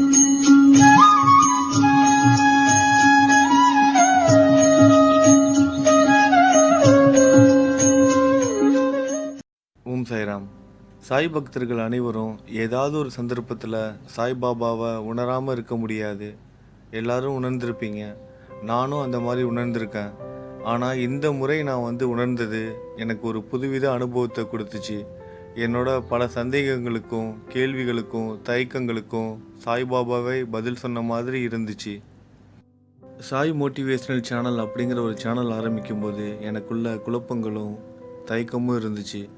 ஓம் சாய்ராம். சாய் பக்தர்கள் அனைவரும் ஏதாவது ஒரு சந்தர்ப்பத்தில் சாய்பாபாவை உணராமல் இருக்க முடியாது. எல்லாரும் உணர்ந்திருப்பீங்க. நானும் அந்த மாதிரி உணர்ந்திருக்கேன். ஆனால் இந்த முறை நான் வந்து உணர்ந்தது எனக்கு ஒரு புதுவித அனுபவத்தை கொடுத்துச்சு. என்னோட பல சந்தேகங்களுக்கும் கேள்விகளுக்கும் தயக்கங்களுக்கும் சாய்பாபாவை பதில் சொன்ன மாதிரி இருந்துச்சு. சாய் மோட்டிவேஷ்னல் சேனல் அப்படிங்கிற ஒரு சேனல் ஆரம்பிக்கும் போது எனக்குள்ள குழப்பங்களும் தயக்கமும் இருந்துச்சு.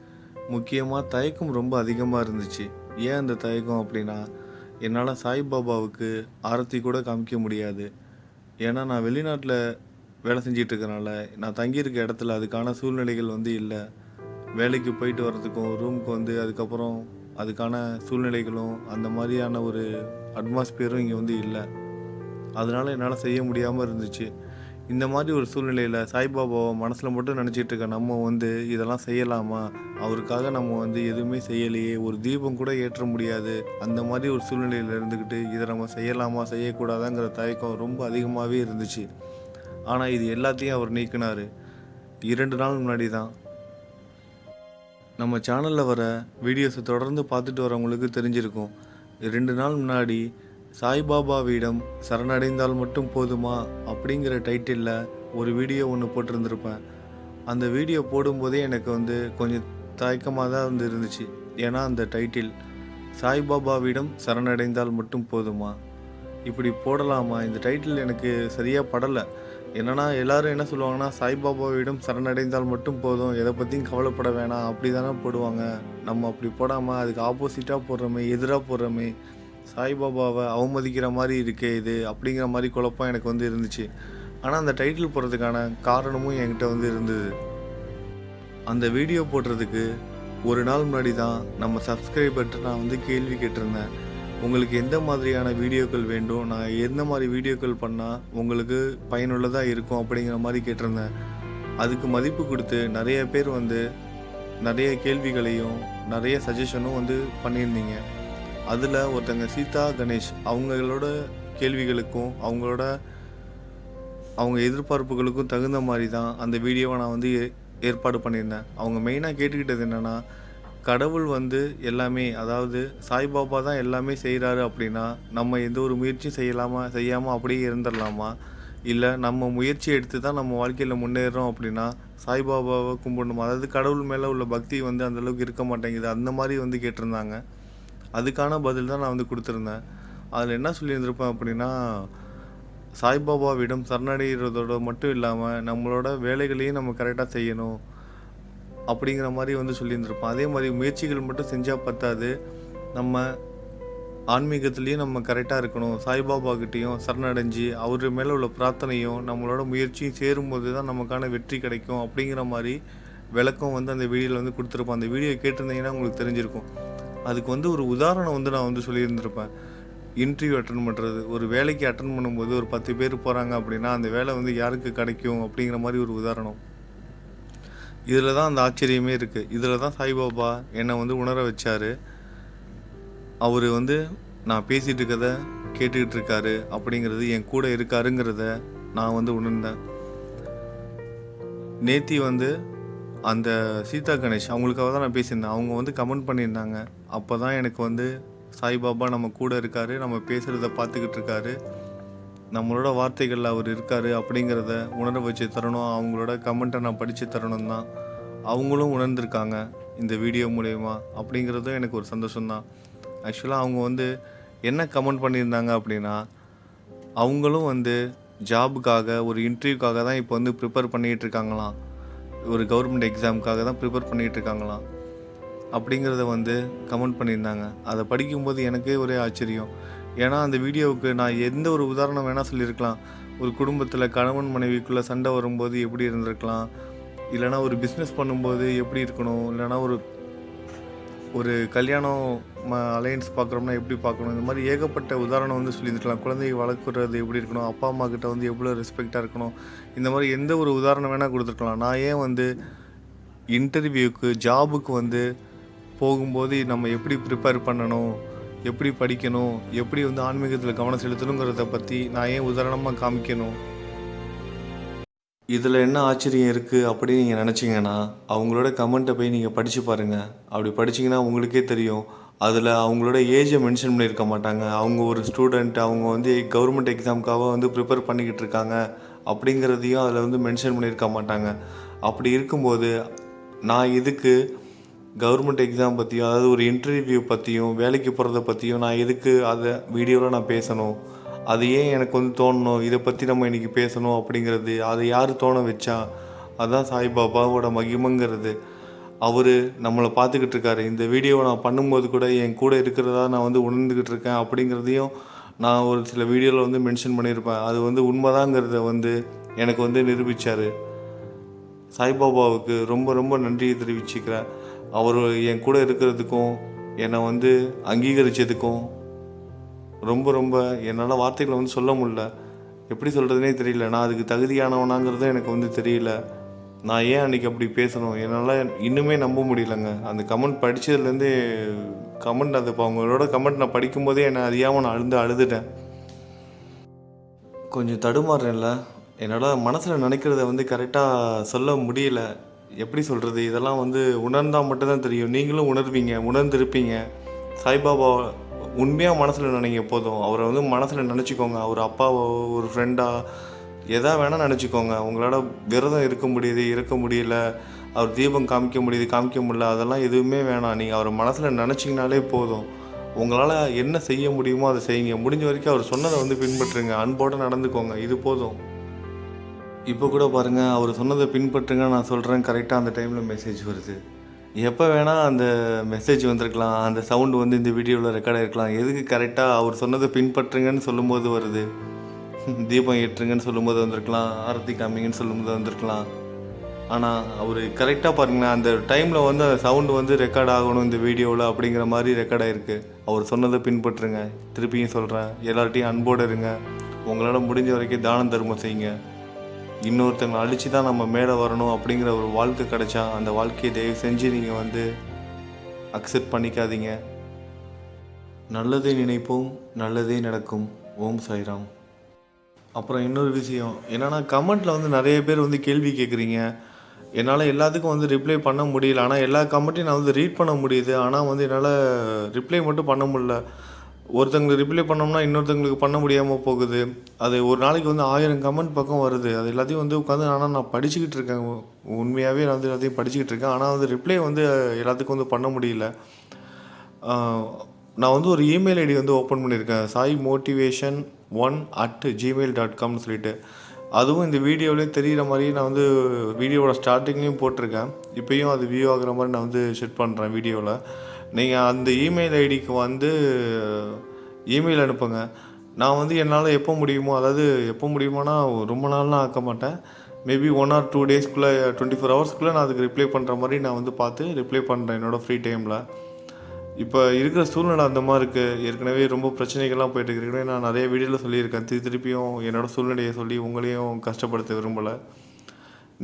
முக்கியமாக தயக்கம் ரொம்ப அதிகமாக இருந்துச்சு. ஏன் அந்த தயக்கம் அப்படின்னா என்னால் சாய்பாபாவுக்கு ஆரத்தி கூட காமிக்க முடியாது. ஏன்னா நான் வெளிநாட்டில் வேலை செஞ்சிட்ருக்கனால நான் தங்கியிருக்க இடத்துல அதுக்கான சூழ்நிலைகள் வந்து இல்லை. வேலைக்கு போயிட்டு வர்றதுக்கும் ரூமுக்கு வந்து அதுக்கப்புறம் அதுக்கான சூழ்நிலைகளும் அந்த மாதிரியான ஒரு அட்மாஸ்பியரும் இங்கே வந்து இல்லை. அதனால் என்னால் செய்ய முடியாமல் இருந்துச்சு. இந்த மாதிரி ஒரு சூழ்நிலையில் சாய்பாபாவை மனசில் மட்டும் நினச்சிட்டு இருக்க நம்ம வந்து இதெல்லாம் செய்யலாமா? அவருக்காக நம்ம வந்து எதுவுமே செய்யலையே ஒரு தீபம் கூட ஏற்ற முடியாது. அந்த மாதிரி ஒரு சூழ்நிலையில் இருந்துக்கிட்டு இதை நம்ம செய்யலாமா செய்யக்கூடாதாங்கிற தயக்கம் ரொம்ப அதிகமாகவே இருந்துச்சு. ஆனால் இது எல்லாத்தையும் அவர் நீக்கினார். இரண்டு நாள் முன்னாடி தான் நம்ம சேனலில் வர வீடியோஸை தொடர்ந்து பார்த்துட்டு வரவங்களுக்கு தெரிஞ்சிருக்கும். ரெண்டு நாள் முன்னாடி சாய்பாபாவிடம் சரணடைந்தால் மட்டும் போதுமா? அப்படிங்கிற டைட்டிலில் ஒரு வீடியோ ஒன்று போட்டிருந்திருப்பேன். அந்த வீடியோ போடும்போதே எனக்கு வந்து கொஞ்சம் தயக்கமாக தான் வந்து இருந்துச்சு. ஏன்னா அந்த டைட்டில் சாய்பாபாவிடம் சரணடைந்தால் மட்டும் போதுமா? இப்படி போடலாமா? இந்த டைட்டில் எனக்கு சரியாக படலை. என்னன்னா எல்லாரும் என்ன சொல்லுவாங்கன்னா சாய்பாபாவிடம் சரணடைந்தால் மட்டும் போதும். எதை பற்றியும் கவலைப்பட வேணாம். அப்படி தானே போடுவாங்க. நம்ம அப்படி போடாமல் அதுக்கு ஆப்போசிட்டாக போடுறோமே எதிராக போடுறோமே சாய்பாபாவை அவமதிக்கிற மாதிரி இருக்கே இது அப்படிங்கிற மாதிரி குழப்பம் எனக்கு வந்து இருந்துச்சு. ஆனால் அந்த டைட்டில் போடுறதுக்கான காரணமும் என்கிட்ட வந்து இருந்தது. அந்த வீடியோ போடுறதுக்கு ஒரு நாள் முன்னாடி தான் நம்ம சப்ஸ்கிரைபர்கிட்ட நான் வந்து கேள்வி கேட்டிருந்தேன். உங்களுக்கு எந்த மாதிரியான வீடியோக்கள் வேண்டும் நான் எந்த மாதிரி வீடியோக்கள் பண்ணால் உங்களுக்கு பயனுள்ளதாக இருக்கும் அப்படிங்கிற மாதிரி கேட்டிருந்தேன். அதுக்கு மதிப்பு கொடுத்து நிறைய பேர் வந்து நிறைய கேள்விகளையும் நிறைய சஜஷனும் வந்து பண்ணியிருந்தீங்க. அதில் ஒருத்தங்க சீதா கணேஷ் அவங்களோட கேள்விகளுக்கும் அவங்களோட அவங்க எதிர்பார்ப்புகளுக்கும் தகுந்த மாதிரி தான் அந்த வீடியோவை நான் வந்து ஏ- ஏற்பாடு பண்ணியிருந்தேன். அவங்க மெயினாக கேட்டுக்கிட்டது என்னென்னா கடவுள் வந்து எல்லாமே அதாவது சாய்பாபா தான் எல்லாமே செய்கிறாரு அப்படின்னா நம்ம எந்த ஒரு முயற்சியும் செய்யலாமா செய்யாமல் அப்படியே இருந்துடலாமா இல்லை நம்ம முயற்சி எடுத்து தான் நம்ம வாழ்க்கையில் முன்னேறோம் அப்படின்னா சாய்பாபாவை கும்பிடணுமா? அதாவது கடவுள் மேலே உள்ள பக்தி வந்து அந்த அளவுக்கு இருக்க மாட்டேங்குது. அந்த மாதிரி வந்து கேட்டிருந்தாங்க. அதுக்கான பதில் தான் நான் வந்து கொடுத்துருந்தேன். அதில் என்ன சொல்லியிருந்திருப்பேன் அப்படின்னா சாய்பாபாவிடம் சரணடைகிறதோட மட்டும் இல்லாமல் நம்மளோட வேலைகளையும் நம்ம கரெக்டாக செய்யணும். அப்படிங்கிற மாதிரி வந்து சொல்லியிருந்திருப்போம் அதே மாதிரி முயற்சிகள் மட்டும் செஞ்சால் பத்தாது. நம்ம ஆன்மீகத்துலேயும் நம்ம கரெக்டாக இருக்கணும். சாய்பாபா கிட்டேயும் சரணடைஞ்சு அவர் மேலே உள்ள பிரார்த்தனையும் நம்மளோட முயற்சியும் சேரும்போது தான் நமக்கான வெற்றி கிடைக்கும் அப்படிங்கிற மாதிரி விளக்கம் வந்து அந்த வீடியோவில் வந்து கொடுத்துருப்போம் அந்த வீடியோ கேட்டிருந்தீங்கன்னா உங்களுக்கு தெரிஞ்சிருக்கும். அதுக்கு வந்து ஒரு உதாரணம் வந்து நான் வந்து சொல்லியிருந்திருப்பேன். இன்டர்வியூ அட்டன் பண்ணுறது ஒரு வேலைக்கு அட்டன் பண்ணும்போது ஒரு பத்து பேர் போகிறாங்க அப்படின்னா அந்த வேலை வந்து யாருக்கு கிடைக்கும் அப்படிங்கிற மாதிரி ஒரு உதாரணம். இதில் தான் அந்த ஆச்சரியமே இருக்குது இதில் தான் சாய்பாபா என்னை வந்து உணர வச்சார். அவர் வந்து நான் பேசிகிட்டு இருக்கதை கேட்டுக்கிட்டு இருக்காரு. அப்படிங்கிறது என் கூட இருக்காருங்கிறத நான் வந்து உணர்ந்தேன். நேத்தி வந்து அந்த சீதா கணேஷ் அவங்களுக்காக தான் நான் பேசியிருந்தேன். அவங்க வந்து கமெண்ட் பண்ணியிருந்தாங்க. அப்போ தான் எனக்கு வந்து சாய்பாபா நம்ம கூட இருக்காரு நம்ம பேசுகிறத பார்த்துக்கிட்டு இருக்காரு. நம்மளோட வார்த்தைகளில் அவர் இருக்கார் அப்படிங்கிறத உணர வச்சு தரணும். அவங்களோட கமெண்ட்டை நான் படித்து தரணும் தான் அவங்களும் உணர்ந்திருக்காங்க இந்த வீடியோ மூலயமா அப்படிங்கிறதும் எனக்கு ஒரு சந்தோஷம்தான். ஆக்சுவலாக அவங்க வந்து என்ன கமெண்ட் பண்ணியிருந்தாங்க அப்படின்னா அவங்களும் வந்து ஜாபுக்காக ஒரு இன்டர்வியூக்காக தான் இப்போ வந்து ப்ரிப்பேர் பண்ணிகிட்டு இருக்காங்களாம். ஒரு கவர்மெண்ட் எக்ஸாமுக்காக தான் ப்ரிப்பேர் பண்ணிகிட்டு இருக்காங்களாம். அப்படிங்கிறத வந்து கமெண்ட் பண்ணியிருந்தாங்க. அதை படிக்கும்போது எனக்கே ஒரே ஆச்சரியம். ஏன்னா அந்த வீடியோவுக்கு நான் எந்த ஒரு உதாரணம் வேணால் சொல்லியிருக்கலாம். ஒரு குடும்பத்தில் கணவன் மனைவிக்குள்ளே சண்டை வரும்போது எப்படி இருந்திருக்கலாம்? இல்லைனா ஒரு பிஸ்னஸ் பண்ணும்போது எப்படி இருக்கணும்? இல்லைனா ஒரு ஒரு கல்யாணம் அலையன்ஸ் பார்க்குறோம்னா எப்படி பார்க்கணும்? இந்த மாதிரி ஏகப்பட்ட உதாரணம் வந்து சொல்லியிருக்கலாம் குழந்தையை வளர்க்குறது எப்படி இருக்கணும்? அப்பா அம்மா கிட்ட வந்து எவ்வளோ ரெஸ்பெக்டாக இருக்கணும்? இந்த மாதிரி எந்த ஒரு உதாரணம் வேணால் கொடுத்துருக்கலாம். நான் ஏன் வந்து இன்டர்வியூக்கு ஜாபுக்கு வந்து போகும்போது நம்ம எப்படி ப்ரிப்பேர் பண்ணணும்? எப்படி படிக்கணும் எப்படி வந்து ஆன்மீகத்தில் கவனம் செலுத்தணுங்கிறத பற்றி நான் ஏன் உதாரணமாக காமிக்கணும்? இதில் என்ன ஆச்சரியம் இருக்குது அப்படின்னு நீங்கள் நினச்சிங்கன்னா அவங்களோட கமெண்ட்டை போய் நீங்கள் படித்து பாருங்கள் அப்படி படிச்சீங்கன்னா உங்களுக்கே தெரியும். அதில் அவங்களோட ஏஜை மென்ஷன் பண்ணியிருக்க மாட்டாங்க. அவங்க ஒரு ஸ்டூடெண்ட் அவங்க வந்து கவர்மெண்ட் எக்ஸாமுக்காக வந்து ப்ரிப்பேர் பண்ணிக்கிட்டு இருக்காங்க அப்படிங்கிறதையும் அதில் வந்து மென்ஷன் பண்ணியிருக்க மாட்டாங்க. அப்படி இருக்கும்போது நான் இதுக்கு கவர்மெண்ட் எக்ஸாம் பற்றியும் அதாவது ஒரு இன்டர்வியூ பற்றியும் வேலைக்கு போகிறத பற்றியும் நான் எதுக்கு அதை வீடியோவில் நான் பேசணும்? அது ஏன் எனக்கு வந்து தோணணும்? இதை பற்றி நம்ம இன்றைக்கி பேசணும் அப்படிங்கிறது அதை யார் தோண வச்சா? அதுதான் சாய்பாபாவோட மகிமைங்கிறது. அவர் நம்மளை பார்த்துக்கிட்டு இருக்காரு. இந்த வீடியோவை நான் பண்ணும்போது கூட என் கூட இருக்கிறதா நான் வந்து உணர்ந்துக்கிட்டு இருக்கேன் அப்படிங்கிறதையும் நான் ஒரு சில வீடியோவில் வந்து மென்ஷன் பண்ணியிருப்பேன். அது வந்து உண்மைதாங்கிறத வந்து எனக்கு வந்து நிரூபித்தார் சாய்பாபாவுக்கு ரொம்ப ரொம்ப நன்றியை தெரிவிச்சுக்கிறேன். அவர் என் கூட இருக்கிறதுக்கும் என்னை வந்து அங்கீகரித்ததுக்கும் ரொம்ப ரொம்ப என்னால் வார்த்தைகளை வந்து சொல்ல முடியல. எப்படி சொல்கிறதுனே தெரியல. நான் அதுக்கு தகுதியானவனாங்கிறதும் எனக்கு வந்து தெரியல. நான் ஏன் அன்றைக்கி அப்படி பேசணும்? என்னால் இன்னுமே நம்ப முடியலங்க. அந்த கமெண்ட் படித்ததுலேருந்து கமெண்ட் அது இப்போ அவங்களோட கமெண்ட் நான் படிக்கும்போதே என்னை அறியாமல் நான் அழுந்து அழுதுட்டேன். கொஞ்சம் தடுமாறுறேன்ல. என்னால் மனசில் நினைக்கிறத வந்து கரெக்டாக சொல்ல முடியல. எப்படி சொல்கிறது இதெல்லாம் வந்து உணர்ந்தால் மட்டும்தான் தெரியும். நீங்களும் உணர்வீங்க உணர்ந்திருப்பீங்க. சாய்பாபா உண்மையாக மனசில் நினைங்க போதும். அவரை வந்து மனசில் நினச்சிக்கோங்க. அவர் அப்பாவோ ஒரு ஃப்ரெண்டாக எதா வேணால் நினச்சிக்கோங்க. உங்களால் விரதம் இருக்க முடியுது இருக்க முடியல. அவர் தீபம் காமிக்க முடியுது காமிக்க முடியல. அதெல்லாம் எதுவுமே வேணாம். நீங்கள் அவரை மனசில் நினச்சிங்கனாலே போதும். உங்களால் என்ன செய்ய முடியுமோ அதை செய்யுங்க. முடிஞ்ச வரைக்கும் அவர் சொன்னதை வந்து பின்பற்றுங்க. அன்போடு நடந்துக்கோங்க. இது போதும். இப்போ கூட பாருங்கள் அவர் சொன்னதை பின்பற்றுங்க நான் சொல்கிறேன் கரெக்டாக அந்த டைமில் மெசேஜ் வருது. எப்போ வேணால் அந்த மெசேஜ் வந்திருக்கலாம் அந்த சவுண்டு வந்து இந்த வீடியோவில் ரெக்கார்ட் ஆகிருக்கலாம் எதுக்கு கரெக்டாக அவர் சொன்னதை பின்பற்றுங்கன்னு சொல்லும்போது வருது? தீபம் ஏற்றுங்கன்னு சொல்லும்போது வந்திருக்கலாம் ஆரத்தி காமிங்கன்னு சொல்லும்போது வந்திருக்கலாம். ஆனால் அவர் கரெக்டாக பாருங்களேன் அந்த டைமில் வந்து அந்த சவுண்டு வந்து ரெக்கார்ட் ஆகணும் இந்த வீடியோவில் அப்படிங்கிற மாதிரி ரெக்கார்ட் ஆகிருக்கு அவர் சொன்னதை பின்பற்றுங்க. திருப்பியும் சொல்கிறேன் எல்லார்ட்டையும் அன்போடு இருங்க. உங்களால் முடிஞ்ச வரைக்கும் தானம் தர்மம் செய்யுங்க. இன்னொருத்தங்களை அழிச்சு தான் நம்ம மேலே வரணும் அப்படிங்கிற ஒரு வாழ்க்கை கிடைச்சா அந்த வாழ்க்கையை தயவு செஞ்சு நீங்கள் வந்து அக்செப்ட் பண்ணிக்காதீங்க. நல்லதை நினைப்போம் நல்லதே நடக்கும். ஓம் சாய்ராம். அப்புறம் இன்னொரு விஷயம் என்னென்னா கமெண்ட்டில் வந்து நிறைய பேர் வந்து கேள்வி கேட்குறீங்க என்னால் எல்லாத்துக்கும் வந்து ரிப்ளை பண்ண முடியல. ஆனால் எல்லா கமெண்ட்டையும் நான் வந்து ரீட் பண்ண முடியுது. ஆனால் வந்து என்னால் ரிப்ளை மட்டும் பண்ண முடியல. ஒருத்தங்களுக்கு ரிப்ளை பண்ணோம்னா இன்னொருத்தங்களுக்கு பண்ண முடியாமல் போகுது. அது ஒரு நாளைக்கு வந்து ஆயிரம் கமெண்ட் பக்கம் வருது. அது எல்லாத்தையும் வந்து உட்காந்து ஆனால் நான் படிச்சுக்கிட்டு இருக்கேன். உண்மையாகவே நான் வந்து எல்லாத்தையும் படிச்சுக்கிட்டு இருக்கேன். ஆனால் வந்து ரிப்ளை வந்து எல்லாத்துக்கும் வந்து பண்ண முடியல. நான் வந்து ஒரு இமெயில் ஐடி வந்து ஓப்பன் பண்ணியிருக்கேன். Sai motivation one at gmail dot காம்னு சொல்லிட்டு. அதுவும் இந்த வீடியோவிலே தெரிகிற மாதிரி நான் வந்து வீடியோவோட ஸ்டார்டிங்லேயும் போட்டிருக்கேன். இப்போயும் அது வியூ ஆகிற மாதிரி நான் வந்து செட் பண்ணுறேன் வீடியோவில் நீங்கள் அந்த இமெயில் ஐடிக்கு வந்து இமெயில் அனுப்புங்க. நான் வந்து என்னால் எப்போ முடியுமோ அதாவது எப்போ முடியுமோனா ரொம்ப நாள்லாம் ஆக்க மாட்டேன். மேபி ஒன் ஆர் டூ டேஸ்க்குள்ளே டுவெண்ட்டி ஃபோர் ஹவர்ஸ்க்குள்ளே நான் அதுக்கு ரிப்ளை பண்ணுற மாதிரி நான் வந்து பார்த்து ரிப்ளை பண்ணுறேன் என்னோடய ஃப்ரீ டைமில் இப்போ இருக்கிற சூழ்நிலை அந்த மாதிரி இருக்குது ஏற்கனவே ரொம்ப பிரச்சனைகள்லாம் போயிட்டு இருக்கு. ஏற்கனவே நான் நிறைய வீடியோவில் சொல்லியிருக்கேன். திரு திருப்பியும் என்னோடய சூழ்நிலையை சொல்லி உங்களையும் கஷ்டப்படுத்த விரும்பலை.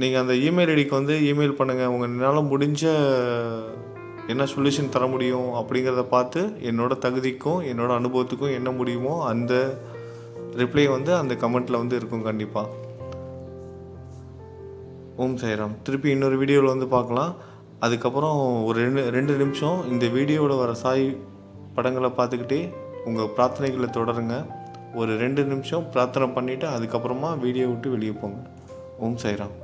நீங்கள் அந்த இமெயில் ஐடிக்கு வந்து இமெயில் பண்ணுங்கள் உங்களால் முடிஞ்ச என்ன சொல்யூஷன் தர முடியும் அப்படிங்கிறத பார்த்து என்னோடய தகுதிக்கும் என்னோடய அனுபவத்துக்கும் என்ன முடியுமோ அந்த ரிப்ளை வந்து அந்த கமெண்ட்டில் வந்து இருக்கும் கண்டிப்பாக ஓம் சாய்ராம். திருப்பி இன்னொரு வீடியோவில் வந்து பார்க்கலாம். அதுக்கப்புறம் ஒரு ரெண்டு ரெண்டு நிமிஷம் இந்த வீடியோவில் வர சாய் படங்களை பார்த்துக்கிட்டே உங்கள் பிரார்த்தனைகளை தொடருங்க. ஒரு ரெண்டு நிமிஷம் பிரார்த்தனை பண்ணிவிட்டு அதுக்கப்புறமா வீடியோ விட்டு வெளியே போங்க. ஓம் சாய்ராம்.